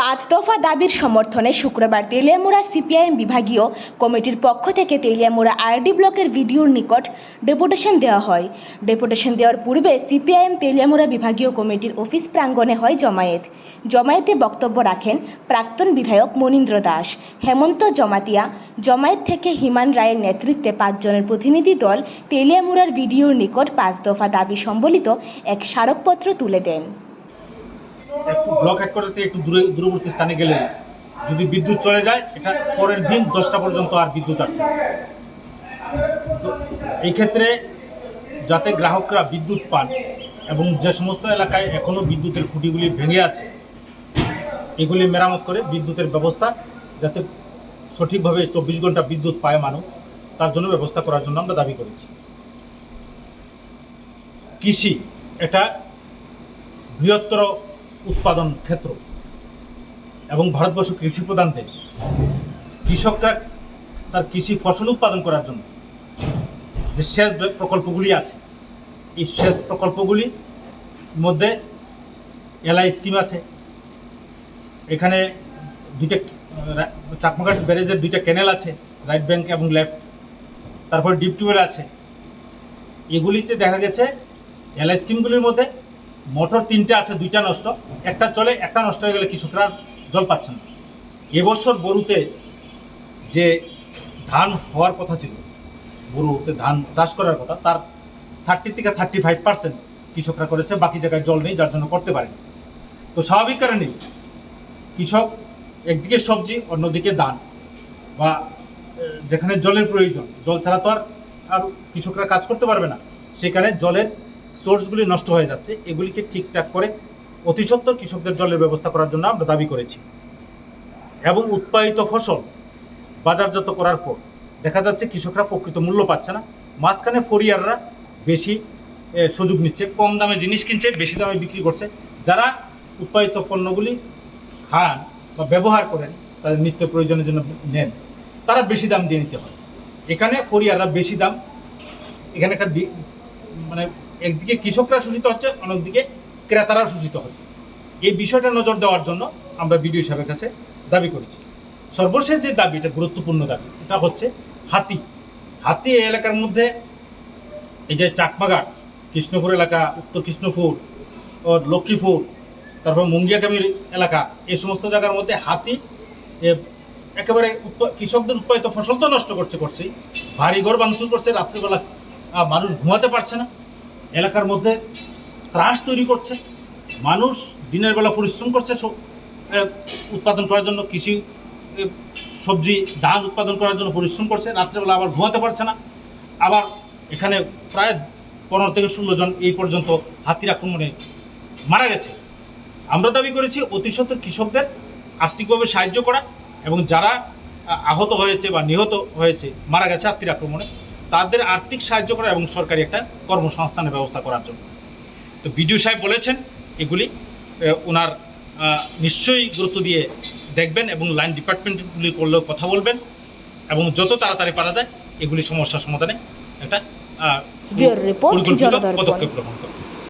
পাঁচ দফা দাবির সমর্থনে শুক্রবার তেলিয়ামুড়া সিপিআইএম বিভাগীয় কমিটির পক্ষ থেকে তেলিয়ামুড়া আরডি ব্লকের ভিডিওর নিকট ডেপুটেশন দেওয়া হয়। ডেপুটেশন দেওয়ার পূর্বে সিপিআইএম তেলিয়ামুড়া বিভাগীয় কমিটির অফিস প্রাঙ্গণে হয় জমায়েত। জমায়েতে বক্তব্য রাখেন প্রাক্তন বিধায়ক মনীন্দ্র দাস। হেমন্ত জমাতিয়া, জমায়েত থেকে হিমান রায়ের নেতৃত্বে পাঁচজনের প্রতিনিধি দল তেলিয়ামুড়ার ভিডিওর নিকট পাঁচ দফা দাবি সম্বলিত এক স্মারকপত্র তুলে দেন। একটু ব্লক হেডকোয়ার্টার থেকে একটু দূরে, দূরবর্তী স্থানে গেলে যদি বিদ্যুৎ চলে যায়, এটা পরের দিন দশটা পর্যন্ত আর বিদ্যুৎ আসছে এই ক্ষেত্রে যাতে গ্রাহকরা বিদ্যুৎ পান এবং যে সমস্ত এলাকায় এখনও বিদ্যুতের খুঁটিগুলি ভেঙে আছে, এগুলি মেরামত করে বিদ্যুতের ব্যবস্থা যাতে সঠিকভাবে চব্বিশ ঘণ্টা বিদ্যুৎ পায় মানুষ, তার জন্য ব্যবস্থা করার জন্য আমরা দাবি করেছি। কৃষি, এটা বৃহত্তর উৎপাদন ক্ষেত্র এবং ভারতবর্ষ কৃষি প্রধান দেশ। কৃষকরা তার কৃষি ফসল উৎপাদন করার জন্য যে সেচ প্রকল্পগুলি আছে, এই সেচ প্রকল্পগুলির মধ্যে এলআই স্কিম আছে। এখানে দুইটা চাকমাঘাট ব্যারেজের দুইটা ক্যানেল আছে, রাইট ব্যাংক এবং লেফট। তারপর ডিপ টিউবওয়েল আছে। এগুলিতে দেখা গেছে এলআই স্কিমগুলির মধ্যে মোটর তিনটে আছে, দুইটা নষ্ট। একটা চলে, একটা নষ্ট হয়ে গেলে কৃষকরা জল পাচ্ছে না। এবছর বরুতে যে ধান হওয়ার কথা ছিল বরুতে ধান চাষ করার কথা, তার থার্টি থেকে থার্টি ফাইভ পার্সেন্ট কৃষকরা করেছে, বাকি জায়গায় জল নেই, যার জন্য করতে পারেনি। তো স্বাভাবিক কারণেই কৃষক একদিকে সবজি, অন্যদিকে ধান, বা যেখানে জলের প্রয়োজন, জল ছাড়া তো আর আর কৃষকরা কাজ করতে পারবে না। সেখানে জলের সোর্সগুলি নষ্ট হয়ে যাচ্ছে, এগুলিকে ঠিকঠাক করে অতি সত্বর কৃষকদের জলের ব্যবস্থা করার জন্য আমরা দাবি করেছি। এবং উৎপাদিত ফসল বাজারজাত করার পর দেখা যাচ্ছে কৃষকরা প্রকৃত মূল্য পাচ্ছে না। মাঝখানে ফরিয়াররা বেশি সুযোগ নিচ্ছে, কম দামে জিনিস কিনছে, বেশি দামে বিক্রি করছে। যারা উৎপাদিত পণ্যগুলি খান বা ব্যবহার করেন, তাদের নিত্য প্রয়োজনের জন্য নেন, তারা বেশি দাম দিয়ে নিতে হয়। এখানে ফরিয়াররা বেশি দাম, এখানে একটা মানে একদিকে কৃষকরা শোষিত হচ্ছে, অন্যদিকে ক্রেতারা শোষিত হচ্ছে। এই বিষয়টা নজর দেওয়ার জন্য আমরা বিডিও সাহেবের কাছে দাবি করেছি। সর্বশেষ যে দাবি, এটা গুরুত্বপূর্ণ দাবি, এটা হচ্ছে হাতি। হাতি এই এলাকার মধ্যে এই যে চাকমাঘাট, কৃষ্ণপুর এলাকা, উত্তর কৃষ্ণপুর লক্ষ্মীপুর, তারপর মুঙ্গিয়াকামির এলাকা, এই সমস্ত জায়গার মধ্যে হাতি একেবারে কৃষকদের উৎপাদিত ফসল তো নষ্ট করছে করছেই। ভারী ঘর ভাঙচুর করছে, রাত্রিবেলা মানুষ ঘুমাতে পারছে না। এলাকার মধ্যে ত্রাস তৈরি করছে, মানুষ দিনের বেলা পরিশ্রম করছে উৎপাদন করার জন্য, কৃষি সবজি, ধান উৎপাদন করার জন্য পরিশ্রম করছে, রাত্রেবেলা আবার ঘুমাতে পারছে না। আবার এখানে প্রায় পনেরো থেকে ষোলো জন এই পর্যন্ত হাতির আক্রমণে মারা গেছে। আমরা দাবি করেছি অতি সত্ত্বর কৃষকদের আর্থিকভাবে সাহায্য করা এবং যারা আহত হয়েছে বা নিহত হয়েছে, মারা গেছে হাতির আক্রমণে। তাদের আর্থিক সাহায্য করা এবং সরকারি একটা কর্মসংস্থানের ব্যবস্থা করার জন্য তো বিডিও সাহেব বলেছেন এগুলি ওনার নিশ্চয়ই গুরুত্ব দিয়ে দেখবেন এবং লাইন ডিপার্টমেন্টগুলি করলেও কথা বলবেন এবং যত তাড়াতাড়ি পারা যায় এগুলি সমস্যা সমাধানে একটা। পদক্ষেপ গ্রহণ করবেন